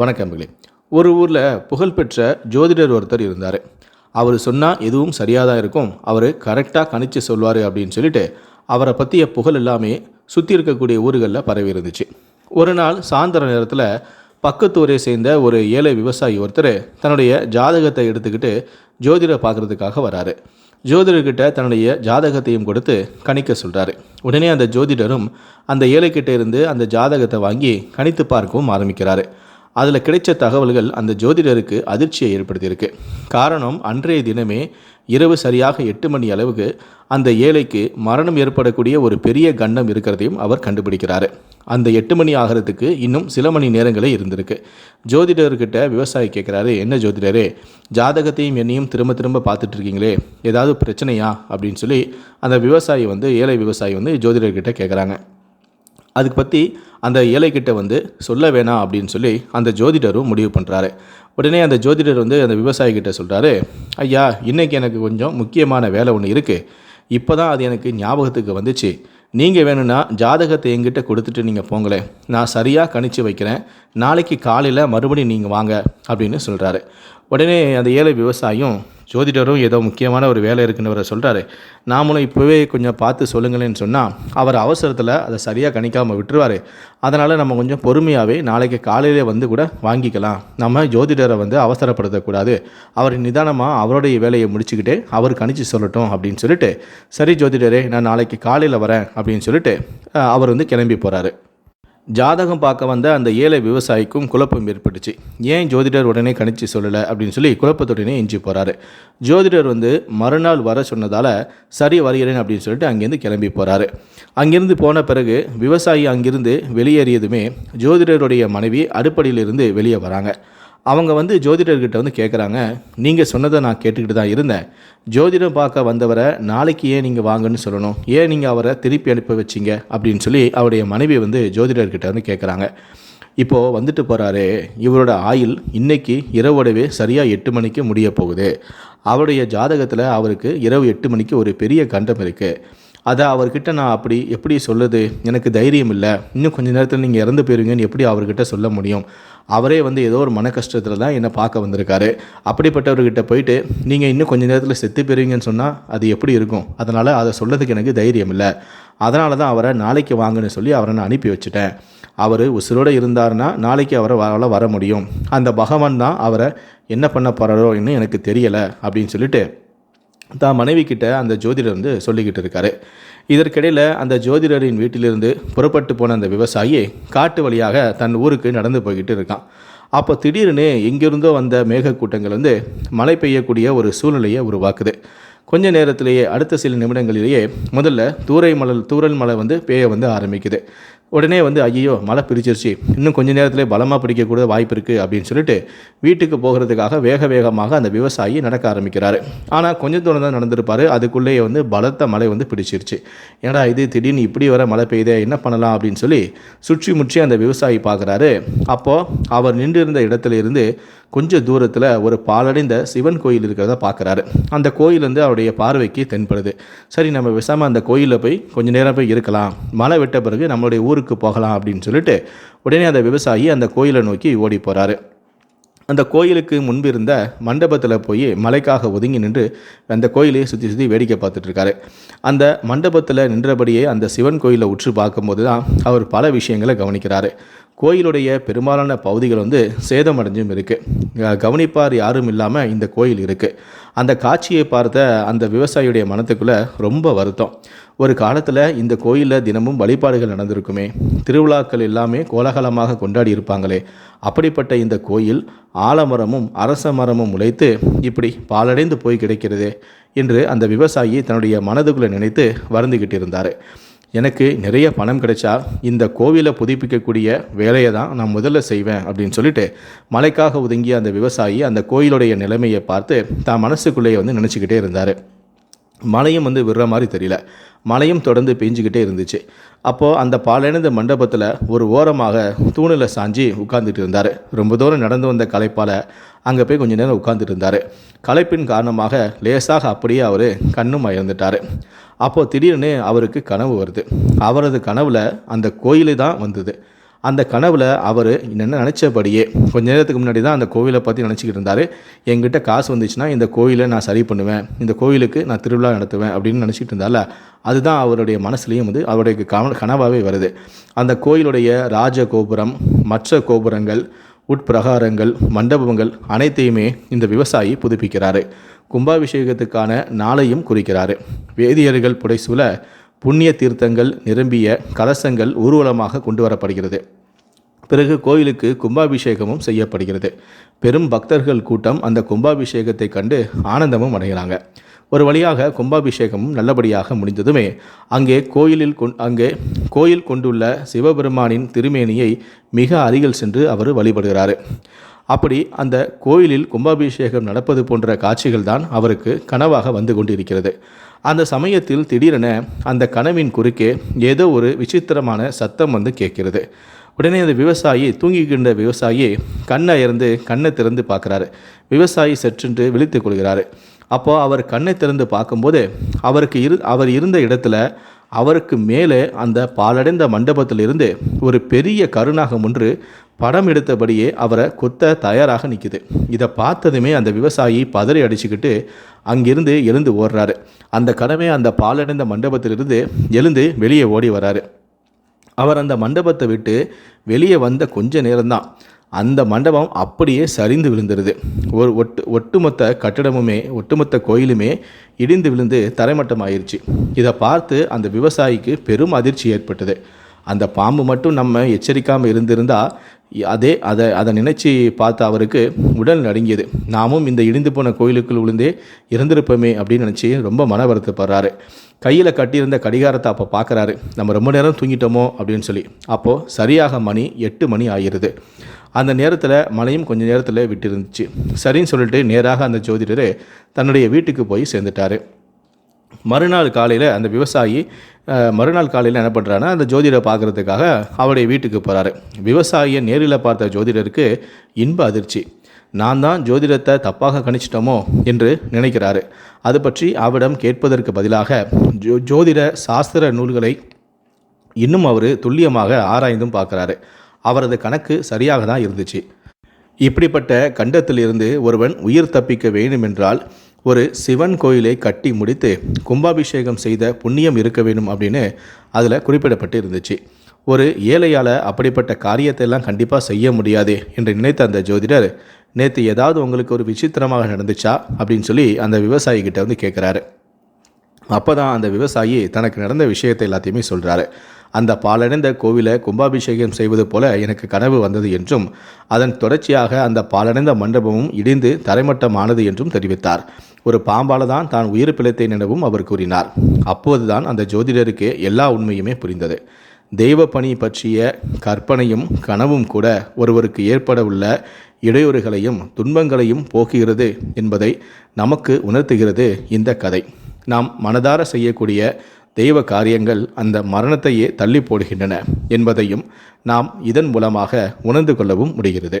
வணக்கம்பர்களே ஒரு ஊரில் புகழ்பெற்ற ஜோதிடர் ஒருத்தர் இருந்தார். அவர் சொன்னால் எதுவும் சரியாக தான் இருக்கும். அவர் கரெக்டாக கணிச்சு சொல்வார் அப்படின்னு சொல்லிட்டு அவரை பற்றிய புகழ் எல்லாமே சுற்றி இருக்கக்கூடிய ஊர்களில் பரவி இருந்துச்சு. ஒரு நாள் சாயந்தர நேரத்தில் பக்கத்தூரை சேர்ந்த ஒரு ஏழை விவசாயி ஒருத்தர் தன்னுடைய ஜாதகத்தை எடுத்துக்கிட்டு ஜோதிடர் பார்க்குறதுக்காக வராரு. ஜோதிடர்கிட்ட தன்னுடைய ஜாதகத்தையும் கொடுத்து கணிக்க சொல்கிறாரு உடனே அந்த ஜோதிடரும் அந்த ஏழைக்கிட்ட இருந்து அந்த ஜாதகத்தை வாங்கி கணித்து பார்க்கவும் ஆரம்பிக்கிறாரு. அதில் கிடைச்ச தகவல்கள் அந்த ஜோதிடருக்கு அதிர்ச்சியை ஏற்படுத்தியிருக்கு. காரணம் அன்றைய தினமே இரவு சரியாக எட்டு மணி அளவுக்கு அந்த ஏழைக்கு மரணம் ஏற்படக்கூடிய ஒரு பெரிய கண்டம் இருக்கிறதையும் அவர் கண்டுபிடிக்கிறாரு. அந்த எட்டு மணி ஆகிறதுக்கு இன்னும் சில மணி நேரங்களே இருந்திருக்கு. ஜோதிடர்கிட்ட விவசாயி கேட்குறாரு என்ன ஜோதிடரே ஜாதகத்தையும் என்னையும் திரும்ப திரும்ப பார்த்துட்டு இருக்கீங்களே ஏதாவது பிரச்சனையா? அப்படின்னு சொல்லி அந்த விவசாயி வந்து ஏழை விவசாயி வந்து ஜோதிடர்கிட்ட கேட்குறாங்க அதுக்கு பற்றி அந்த ஏழைக்கிட்ட வந்து சொல்ல வேணாம் அப்படின்னு சொல்லி அந்த ஜோதிடரும் முடிவு பண்ணுறாரு உடனே அந்த ஜோதிடர் வந்து அந்த விவசாயிக்கிட்ட சொல்கிறாரு ஐயா இன்றைக்கி எனக்கு கொஞ்சம் முக்கியமான வேலை ஒன்று இருக்குது இப்போ தான் அது எனக்கு ஞாபகத்துக்கு வந்துச்சு. நீங்கள் வேணும்னா ஜாதகத்தை எங்கிட்ட கொடுத்துட்டு நீங்கள் போங்களேன். நான் சரியாக கணிச்சு வைக்கிறேன். நாளைக்கு காலையில் மறுபடியும் நீங்கள் வாங்க அப்படின்னு சொல்கிறாரு உடனே அந்த ஏழை விவசாயம் ஜோதிடரும் ஏதோ முக்கியமான ஒரு வேலை இருக்குன்னு சொல்கிறாரு நாமளும் இப்போவே கொஞ்சம் பார்த்து சொல்லுங்களேன்னு சொன்னால் அவர் அவசரத்தில் அதை சரியாக கணிக்காமல் விட்டுருவார். அதனால் நம்ம கொஞ்சம் பொறுமையாகவே நாளைக்கு காலையிலே வந்து கூட வாங்கிக்கலாம். நம்ம ஜோதிடரை வந்து அவசரப்படுத்தக்கூடாது. அவர் நிதானமாக அவருடைய வேலையை முடிச்சுக்கிட்டு அவர் கணிச்சு சொல்லட்டும் அப்படின்னு சொல்லிட்டு சரி ஜோதிடரே நான் நாளைக்கு காலையில் வரேன் அப்படின்னு சொல்லிட்டு அவர் வந்து கிளம்பி போகிறாரு ஜாதகம் பார்க்க வந்த அந்த ஏழை விவசாயிக்கும் குழப்பம் ஏற்பட்டுச்சு. ஏன் ஜோதிடர் உடனே கணிச்சு சொல்லலை அப்படின்னு சொல்லி குழப்பத்துடனே எஞ்சி போகிறாரு ஜோதிடர் வந்து மறுநாள் வர சொன்னதால் சரி வருகிறேன் அப்படின்னு சொல்லிட்டு அங்கேருந்து கிளம்பி போகிறாரு அங்கேருந்து போன பிறகு விவசாயி அங்கிருந்து வெளியேறியதுமே ஜோதிடருடைய மனைவி அடுப்படியிலிருந்து வெளியே வராங்க. அவங்க வந்து ஜோதிடர்கிட்ட வந்து கேட்குறாங்க நீங்கள் சொன்னதை நான் கேட்டுக்கிட்டு தான் இருந்தேன். ஜோதிடம் பார்க்க வந்தவரை நாளைக்கு ஏன் நீங்கள் வாங்கன்னு சொல்லணும்? ஏன் நீங்கள் அவரை திருப்பி அனுப்ப வச்சீங்க? அப்படின்னு சொல்லி அவருடைய மனைவி வந்து ஜோதிடர்கிட்ட வந்து கேட்குறாங்க இப்போது வந்துட்டு போகிறாரு இவரோட ஆயுள் இன்றைக்கி இரவோடவே சரியாக எட்டு மணிக்கு முடிய போகுது. அவருடைய ஜாதகத்தில் அவருக்கு இரவு எட்டு மணிக்கு ஒரு பெரிய கண்டம் இருக்குது அதை அவர்கிட்ட நான் அப்படி எப்படி சொல்லுது? எனக்கு தைரியம் இல்லை. இன்னும் கொஞ்ச நேரத்தில் நீங்கள் இறந்து போயிருவீங்கன்னு எப்படி அவர்கிட்ட சொல்ல முடியும்? அவரே வந்து ஏதோ ஒரு மன கஷ்டத்தில் தான் என்னை பார்க்க வந்திருக்காரு. அப்படிப்பட்டவர்கிட்ட போயிட்டு நீங்கள் இன்னும் கொஞ்ச நேரத்தில் செத்து போயிருவீங்கன்னு சொன்னால் அது எப்படி இருக்கும்? அதனால் அதை சொல்லதுக்கு எனக்கு தைரியம் இல்லை. அதனால தான் அவரை நாளைக்கு வாங்கன்னு சொல்லி அவரை நான் அனுப்பி வச்சுட்டேன். அவர் உசுரோடு இருந்தாருன்னா நாளைக்கு அவரை வர வர முடியும். அந்த பகவான் தான் அவரை என்ன பண்ண போகிறாரோ இன்னும் எனக்கு தெரியலை அப்படின்னு சொல்லிட்டு தான் மனைவி கிட்ட அந்த ஜோதிடர் வந்து சொல்லிக்கிட்டு இருக்காரு. இதற்கிடையில் அந்த ஜோதிடரின் வீட்டிலிருந்து புறப்பட்டு போன அந்த விவசாயி காட்டு வழியாக தன் ஊருக்கு நடந்து போய்கிட்டு இருக்கான். அப்போ திடீர்னு எங்கிருந்தோ வந்த மேகக்கூட்டங்கள் வந்து மழை பெய்யக்கூடிய ஒரு சூழ்நிலையை உருவாக்குது. கொஞ்ச நேரத்திலேயே அடுத்த சில நிமிடங்களிலேயே முதல்ல தூரை மலர் தூரல் மழை வந்து பெய்ய வந்து ஆரம்பிக்குது. உடனே வந்து ஐயோ மழை பிரிச்சிருச்சு. இன்னும் கொஞ்ச நேரத்திலே பலமாக பிடிக்கக்கூட வாய்ப்பு இருக்குது அப்படின்னு சொல்லிட்டு வீட்டுக்கு போகிறதுக்காக வேக வேகமாக அந்த விவசாயி நடக்க ஆரம்பிக்கிறாரு. ஆனால் கொஞ்சம் தூரம் தான் நடந்திருப்பாரு. அதுக்குள்ளேயே வந்து பலத்த மழை வந்து பிடிச்சிருச்சு. ஏடா இது? திடீர்னு இப்படி வர மழை பெய்யுதே? என்ன பண்ணலாம்? அப்படின்னு சொல்லி சுற்றி முற்றி அந்த விவசாயி பார்க்குறாரு. அப்போது அவர் நின்றிருந்த இடத்துல இருந்து கொஞ்சம் தூரத்தில் ஒரு பாலடைந்த சிவன் கோயில் இருக்கிறத பார்க்குறாரு. அந்த கோயில் வந்து அவருடைய பார்வைக்கு தென்படுது. சரி நம்ம விசாமல் அந்த கோயிலில் போய் கொஞ்சம் நேரம் போய் இருக்கலாம். மழை விட்ட பிறகு நம்மளுடைய ஊருக்கு போகலாம் அப்படின்னு சொல்லிட்டு உடனே அந்த விவசாயி அந்த கோயிலை நோக்கி ஓடி போகிறாரு அந்த கோயிலுக்கு முன்பு இருந்த மண்டபத்தில் போய் மலைக்காக ஒதுங்கி நின்று அந்த கோயிலையே சுற்றி சுற்றி வேடிக்கை பார்த்துட்ருக்காரு அந்த மண்டபத்தில் நின்றபடியே அந்த சிவன் கோயிலை உற்று பார்க்கும்போது தான் அவர் பல விஷயங்களை கவனிக்கிறாரு. கோயிலுடைய பெரும்பாலான பகுதிகள் வந்து சேதமடைஞ்சும் இருக்குது கவனிப்பார் யாரும் இல்லாமல் இந்த கோயில் இருக்குது அந்த காட்சியை பார்த்த அந்த விவசாயியுடைய மனத்துக்குள்ளே ரொம்ப வருத்தம். ஒரு காலத்தில் இந்த கோயிலில் தினமும் வழிபாடுகள் நடந்திருக்குமே. திருவிழாக்கள் எல்லாமே கோலாகலமாக கொண்டாடி இருப்பாங்களே. அப்படிப்பட்ட இந்த கோயில் ஆலமரமும் அரச மரமும் உழைத்து இப்படி பாலடைந்து போய் கிடைக்கிறது என்று அந்த விவசாயி தன்னுடைய மனதுக்குள்ளே நினைத்து வருந்துக்கிட்டு இருந்தார். எனக்கு நிறைய பணம் கிடைச்சா இந்த கோவிலை புதுப்பிக்கக்கூடிய வேலையை தான் நான் முதல்ல செய்வேன் அப்படின்னு சொல்லிட்டு மலைக்காக ஒதுங்கிய அந்த விவசாயி அந்த கோயிலுடைய நிலைமையை பார்த்து தான் மனசுக்குள்ளேயே வந்து நினச்சிக்கிட்டே இருந்தார். மழையும் வந்து விடுற மாதிரி தெரியல. மழையும் தொடர்ந்து பெஞ்சிக்கிட்டே இருந்துச்சு. அப்போது அந்த பாலடைந்த மண்டபத்தில் ஒரு ஓரமாக தூணில் சாஞ்சி உட்கார்ந்துட்டு இருந்தார். ரொம்ப தூரம் நடந்து வந்த களைப்பால் அங்கே போய் கொஞ்ச நேரம் உட்கார்ந்துட்டு இருந்தார். களைப்பின் காரணமாக லேசாக அப்படியே அவர் கண்ணும் அயர்ந்துட்டார். அப்போது திடீர்னு அவருக்கு கனவு வருது. அவரது கனவில் அந்த கோயிலே தான் வந்தது. அந்த கனவில் அவர் என்ன நினச்சபடியே கொஞ்ச நேரத்துக்கு முன்னாடி தான் அந்த கோவிலை பற்றி நினச்சிக்கிட்டு இருந்தார். என்கிட்ட காசு வந்துச்சுன்னா இந்த கோயிலை நான் சரி பண்ணுவேன் இந்த கோயிலுக்கு நான் திருவிழா நடத்துவேன் அப்படின்னு நினச்சிட்டு இருந்தால அதுதான் அவருடைய மனசுலேயும் வந்து அவருடைய கன கனவாகவே வருது. அந்த கோயிலுடைய ராஜ கோபுரம் மற்ற கோபுரங்கள் உட்பிரகாரங்கள் மண்டபங்கள் அனைத்தையுமே இந்த விவசாயி புதுப்பிக்கிறாரு. கும்பாபிஷேகத்துக்கான நாளையும் குறிக்கிறாரு. வேதியர்கள் புடைசூழ புண்ணிய தீர்த்தங்கள் நிரம்பிய கலசங்கள் ஊர்வலமாக கொண்டு வரப்படுகிறது பிறகு கோயிலுக்கு கும்பாபிஷேகமும் செய்யப்படுகிறது. பெரும் பக்தர்கள் கூட்டம் அந்த கும்பாபிஷேகத்தை கண்டு ஆனந்தமும் அடைகிறாங்க. ஒரு வழியாக கும்பாபிஷேகமும் நல்லபடியாக முடிந்ததுமே அங்கே கோயிலில் கொண் அங்கே கோயில் கொண்டுள்ள சிவபெருமானின் திருமேனியை மிக அருகில் சென்று அவர் வழிபடுகிறார். அப்படி அந்த கோயிலில் கும்பாபிஷேகம் நடப்பது போன்ற காட்சிகள் தான் அவருக்கு கனவாக வந்து கொண்டிருக்கிறது. அந்த சமயத்தில் திடீரென அந்த கனவின் குறுக்கே ஏதோ ஒரு விசித்திரமான சத்தம் வந்து கேட்கிறது. உடனே அந்த விவசாயி தூங்கிக்கின்ற விவசாயி கண்ணை இருந்து கண்ணை திறந்து பார்க்குறாரு. விவசாயி சற்றென்று விழித்து கொள்கிறாரு. அப்போ அவர் கண்ணை திறந்து பார்க்கும்போது அவருக்கு இரு அவர் இருந்த இடத்துல அவருக்கு மேலே அந்த பாலடைந்த மண்டபத்திலிருந்து ஒரு பெரிய கருணாகம் ஒன்று படம் எடுத்தபடியே அவரை கொத்த தயாராக நிற்குது இதை பார்த்ததுமே அந்த விவசாயி பதறி அடிச்சுக்கிட்டு அங்கிருந்து எழுந்து ஓடுறாரு. அந்த கடமை அந்த பாலடைந்த மண்டபத்திலிருந்து எழுந்து வெளியே ஓடி வராரு. அவர் அந்த மண்டபத்தை விட்டு வெளியே வந்த கொஞ்ச நேரம்தான். அந்த மண்டபம் அப்படியே சரிந்து விழுந்துருது. ஒரு ஒட்டு ஒட்டுமொத்த கட்டிடமுமே ஒட்டுமொத்த கோயிலுமே இடிந்து விழுந்து தரைமட்டம் ஆயிடுச்சு இதை பார்த்து அந்த விவசாயிக்கு பெரும் அதிர்ச்சி ஏற்பட்டது. அந்த பாம்பு மட்டும் நம்ம எச்சரிக்காமல் இருந்திருந்தால் அதே அதை அதை நினச்சி பார்த்த அவருக்கு உடல் நடுங்கியது. நாமும் இந்த இடிந்து போன கோயிலுக்குள் விழுந்தே இறந்திருப்போமே அப்படின்னு நினச்சி ரொம்ப மன வருத்தப்படுறாரு. கையில் கட்டியிருந்த கடிகாரத்தை அப்போ பார்க்குறாரு நம்ம ரொம்ப நேரம் தூங்கிட்டோமோ அப்படின்னு சொல்லி. அப்போது சரியாக மணி எட்டு மணி ஆகிருது அந்த நேரத்தில் மழையும் கொஞ்சம் நேரத்தில் விட்டிருந்துச்சு. சரின்னு சொல்லிட்டு நேராக அந்த ஜோதிடர் தன்னுடைய வீட்டுக்கு போய் சேர்ந்துட்டாரு. மறுநாள் காலையில் அந்த விவசாயி மறுநாள் காலையில் என்ன பண்ணுறான்னா அந்த ஜோதிடரை பார்க்குறதுக்காக அவருடைய வீட்டுக்கு போகிறாரு விவசாயியை நேரில் பார்த்த ஜோதிடருக்கு இன்ப அதிர்ச்சி. நான் தான் ஜோதிடத்தை தப்பாக கணிச்சிட்டோமோ என்று நினைக்கிறாரு. அது பற்றி அவரிடம் கேட்பதற்கு பதிலாக ஜோ ஜோதிட சாஸ்திர நூல்களை இன்னும் அவர் துல்லியமாக ஆராய்ந்தும் பார்க்குறாரு. அவரது கணக்கு சரியாக தான் இருந்துச்சு. இப்படிப்பட்ட கண்டத்திலிருந்து ஒருவன் உயிர் தப்பிக்க வேண்டுமென்றால் ஒரு சிவன் கோயிலை கட்டி முடித்து கும்பாபிஷேகம் செய்த புண்ணியம் இருக்க வேண்டும் அப்படின்னு அதில் குறிப்பிடப்பட்டு இருந்துச்சு. ஒரு ஏழையால் அப்படிப்பட்ட காரியத்தை எல்லாம் கண்டிப்பாக செய்ய முடியாதே என்று நினைத்த அந்த ஜோதிடர் நேற்று ஏதாவது உங்களுக்கு ஒரு விசித்திரமாக நடந்துச்சா? அப்படின்னு சொல்லி அந்த விவசாயிக்கிட்ட வந்து கேட்குறாரு அப்போ தான் அந்த விவசாயி தனக்கு நடந்த விஷயத்தை எல்லாத்தையுமே சொல்கிறாரு அந்த பாலடைந்த கோவிலை கும்பாபிஷேகம் செய்வது போல எனக்கு கனவு வந்தது என்றும் அதன் தொடர்ச்சியாக அந்த பாலடைந்த மண்டபமும் இடிந்து தரைமட்டமானது என்றும் தெரிவித்தார். ஒரு பாம்பால தான் தான் உயிர் பிழைத்தேன் எனவும் அவர் கூறினார். அப்போதுதான் அந்த ஜோதிடருக்கு எல்லா உண்மையுமே புரிந்தது. தெய்வ பணி பற்றிய கற்பனையும் கனவும் கூட ஒருவருக்கு ஏற்பட உள்ள இடையூறுகளையும் துன்பங்களையும் போக்குகிறது என்பதை நமக்கு உணர்த்துகிறது இந்த கதை. நாம் மனதார செய்யக்கூடிய தெய்வ காரியங்கள் அந்த மரணத்தையே தள்ளி போடுகின்றன என்பதையும் நாம் இதன் மூலமாக உணர்ந்து கொள்ளவும் முடிகிறது.